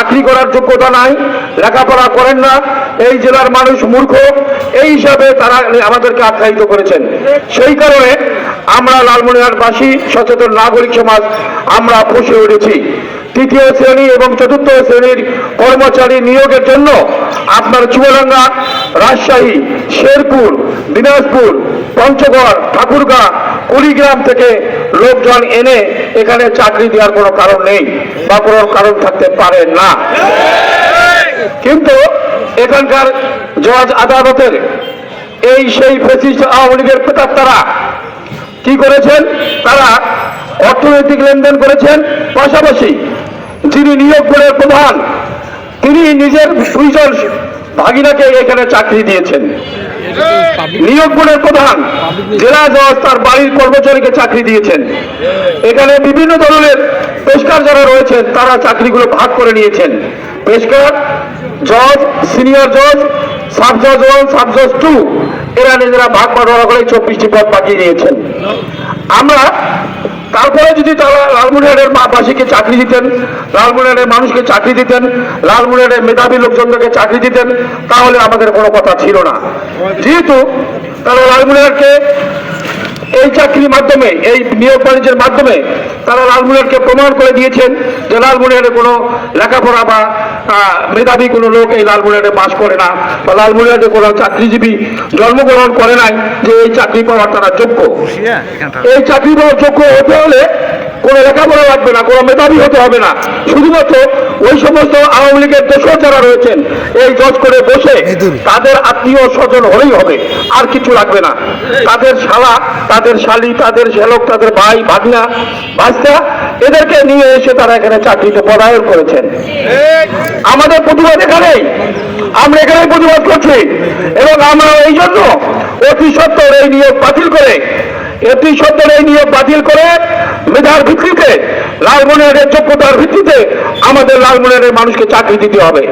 চাকরি করার যোগ্যতা নাই, লেখাপড়া করেন না, এই জেলার মানুষ মূর্খ, এই হিসাবে তারা আমাদেরকে আখ্যায়িত করেছেন। সেই কারণে আমরা লালমনিরহাটবাসী, সচেতন নাগরিক সমাজ, আমরা ফসে উঠেছি। তৃতীয় শ্রেণি এবং চতুর্থ শ্রেণির কর্মচারী নিয়োগের জন্য আপনার চুয়াডাঙ্গা, রাজশাহী, শেরপুর, দিনাজপুর, পঞ্চগড়, ঠাকুরগাঁ, কুড়িগ্রাম থেকে লোকজন এনে এখানে চাকরি দেওয়ার কোনো কারণ নেই বা কোনো কারণ থাকতে পারে না। কিন্তু এখানকার জজ আদালতের এই সেই ফেসিস্ট আওয়ামী লীগের তারা কি করেছেন? তারা অর্থনৈতিক লেনদেন করেছেন পাশাপাশি যিনি নিয়োগ বোর্ডের প্রধান তিনি নিজের দুইজন ভাগিনাকে এখানে চাকরি দিয়েছেন। নিয়োগ বোর্ডের প্রধান জেলা জজ তার বাড়ির কর্মচারীকে চাকরি দিয়েছেন। এখানে বিভিন্ন ধরনের পেশকার যারা রয়েছেন, তারা চাকরিগুলো ভাগ করে নিয়েছেন। পেশকার, জজ, সিনিয়র জজ সাব জজ ওয়ান সাব জজ টু, এরা নিজেরা ভাগ বাটোয়ারা করে চব্বিশটি পদ পাঠিয়ে নিয়েছেন। আমরা তারপরে যদি তারা লালমনিরহাটের বাসীকে চাকরি দিতেন, লালমনিরহাটের মানুষকে চাকরি দিতেন, লালমনিরহাটের মেধাবী লোকজনদেরকে চাকরি দিতেন, তাহলে আমাদের কোনো কথা ছিল না। যেহেতু তারা লালমুনিয়ারকে এই চাকরির মাধ্যমে এই নিয়োগ বাণিজ্যের মাধ্যমে তারা লালমুনিয়ারকে প্রমাণ করে দিয়েছেন যে লালমুনিয়ারে কোনো লেখাপড়া বা মেধাবী কোনো লোক এই লালমুনিয়ারে বাস করে না বা লালমুনিয়ারে কোনো চাকরিজীবী জন্মগ্রহণ করে নাই যে এই চাকরি পাওয়ার তারা যোগ্য। এই চাকরি পাওয়ার যোগ্য হতে হলে কোনো লেখাপড়া লাগবে না কোনো মেধাবী হতে হবে না। শুধুমাত্র ওই সমস্ত আওয়ামী লীগের দোষর যারা রয়েছেন এই জজ করে বসে তাদের আত্মীয় স্বজন হলেই হবে আর কিছু লাগবে না। তাদের শালা তাদের শালি তাদের শ্যালক তাদের ভাই ভাগনা ভাস্তা এদেরকে নিয়ে এসে তারা এখানে চাকরিতে পদায়ন করেছেন। আমাদের প্রতিবাদ এখানেই। আমরা এখানে প্রতিবাদ করছি। এবং আমরা এই জন্য অতি সত্তর এই নিয়োগ বাতিল করে অতি সত্তর এই নিয়োগ বাতিল করে মেধার ভিত্তিতে লালমনিহারের যোগ্যতার ভিত্তিতে আমাদের লালমনিহারের মানুষকে চাকরি দিতে হবে।